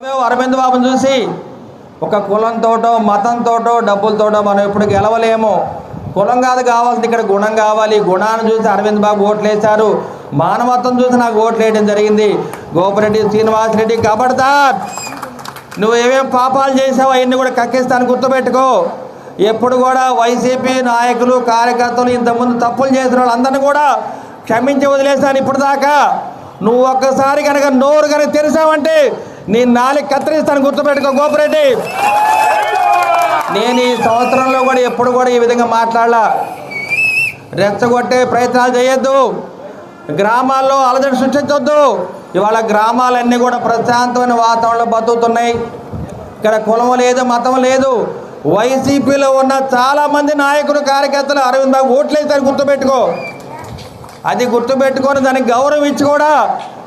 అరవింద్ బాబుని చూసి ఒక కులంతోటో మతంతోటో డబ్బులతోటో మనం ఎప్పుడు గెలవలేము. కులం కాదు కావాల్సింది ఇక్కడ గుణం కావాలి. గుణాన్ని చూసి అరవింద్ బాబు ఓట్లు వేశారు మానవత్వం చూసి నాకు ఓట్లు వేయడం జరిగింది. గోపిరెడ్డి శ్రీనివాస్ రెడ్డి కబడ్దార్ నువ్వు ఏమేం పాపాలు చేసావు అవన్నీ కూడా కక్కిస్తాను గుర్తుపెట్టుకో. ఎప్పుడు కూడా వైసీపీ నాయకులు కార్యకర్తలు ఇంతకుముందు తప్పులు చేసిన వాళ్ళందరినీ కూడా క్షమించి వదిలేశాను ఇప్పుడు దాకా నువ్వు ఒక్కసారి కనుక నోరు కనుక తెరిచావంటే నేను నాలుగు కత్తిరిస్తాను గుర్తుపెట్టుకో గోపిరెడ్డి. నేను ఈ సంవత్సరంలో కూడా ఎప్పుడు కూడా ఈ విధంగా మాట్లాడలా. రెచ్చగొట్టే ప్రయత్నాలు చేయొద్దు. గ్రామాల్లో అలజడి సృష్టించొద్దు. ఇవాళ గ్రామాలన్నీ కూడా ప్రశాంతమైన వాతావరణంలో బతుకుతున్నాయి. ఇక్కడ కులం లేదు మతం లేదు. వైసీపీలో ఉన్న చాలామంది నాయకులు కార్యకర్తలు అరవింద బాబు ఓట్లేసారు గుర్తుపెట్టుకో. అది గుర్తుపెట్టుకొని దానికి గౌరవం ఇచ్చి కూడా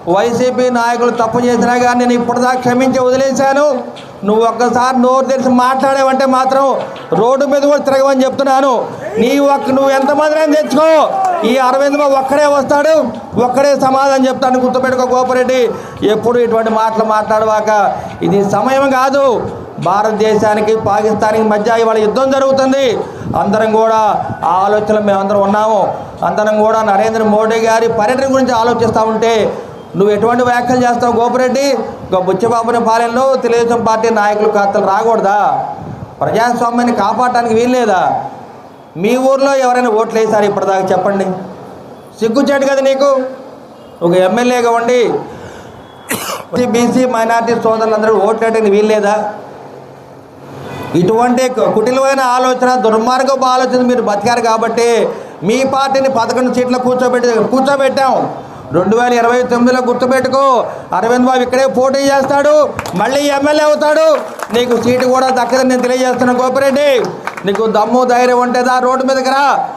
వైసీపీ నాయకులు తప్పు చేసినా కానీ నేను ఇప్పటిదాకా క్షమించి వదిలేశాను. నువ్వు ఒక్కసారి నోరు తెరిచి మాట్లాడావంటే మాత్రం రోడ్డు మీద కూడా తిరగమని చెప్తున్నాను. నీ ఒక్క నువ్వు ఎంతమందిని తెచ్చుకో ఈ అరవింద్ ఒక్కడే వస్తాడు ఒక్కడే సమాధానం చెప్తాను గుర్తుపెట్టుకో గోపరెడ్డి. ఎప్పుడు ఇటువంటి మాటలు మాట్లాడవాక. ఇది సమయం కాదు. భారతదేశానికి పాకిస్తాన్కి మధ్య ఇవాళ యుద్ధం జరుగుతుంది. అందరం కూడా ఆ ఆలోచనలో మేమందరం ఉన్నాము. అందరం కూడా నరేంద్ర మోడీ గారి పర్యటన గురించి ఆలోచిస్తూ ఉంటే నువ్వు ఎటువంటి వ్యాఖ్యలు చేస్తావు గోపిరెడ్డి? ఒక బుచ్చబాబుని పాలనలో తెలుగుదేశం పార్టీ నాయకులు ఖాతాలు రాకూడదా? ప్రజాస్వామ్యాన్ని కాపాడటానికి వీల్లేదా? మీ ఊర్లో ఎవరైనా ఓట్లు వేసారు ఇప్పటిదాకా చెప్పండి. సిగ్గుచేటు కదా నీకు? ఒక ఎమ్మెల్యేగా ఉండి బీసీ మైనార్టీ సోదరులందరూ ఓట్లు వీల్లేదా? ఇటువంటి కుటిలమైన ఆలోచన దుర్మార్గపు ఆలోచన మీరు బతికారు కాబట్టి మీ పార్టీని పదకొండు సీట్లు కూర్చోబెట్టి కూర్చోబెట్టాం. రెండు వేల ఇరవై తొమ్మిదిలో గుర్తుపెట్టుకో. అరవింద్ బాబు ఇక్కడే పోటీ చేస్తాడు. మళ్ళీ ఎమ్మెల్యే అవుతాడు. నీకు సీటు కూడా దక్కదని నేను తెలియజేస్తున్నాను గోపిరెడ్డి. నీకు దమ్ము ధైర్యం ఉంటేదా రోడ్డు మీదకి రా.